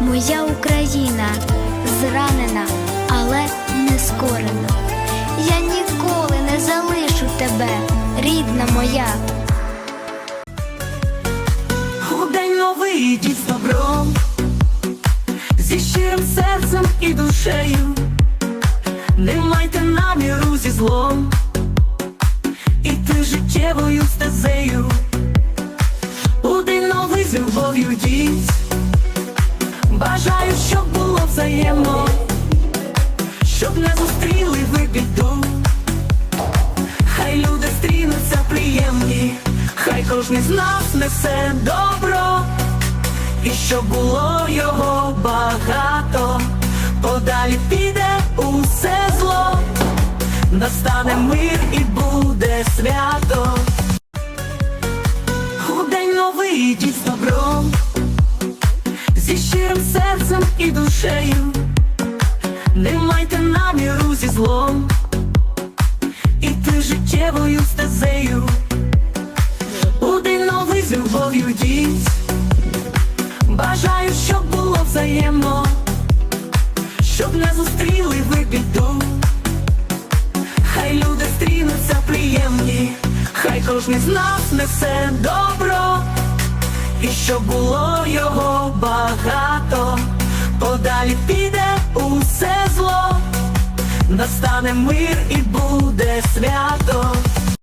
моя Україна зранена, але не скорена. Я ніколи не залишу тебе, рідна моя. У день новий йдіть з добром, зі щирим серцем і душею, не майте наміру зі злом, іти життєвою стезею, у день новий з любов'ю йдіть, бажаю, щоб було взаємно, щоб не зустріли ви біду. Хай люди стрінуться приємні, хай кожен з нас несе добро, і щоб було його багато, подалі піде усе зло, настане мир і буде свято. У день новий йдіть з добром, щирим серцем і душею, не майте наміру зі злом. Іти життєвою стезею, день новий з любов'ю йдіть, бажаю, щоб було взаємно, щоб не зустріли ви біду, хай люди стрінуться приємні, хай кожен з нас несе добро, і щоб було його багато, настане мир і буде свято.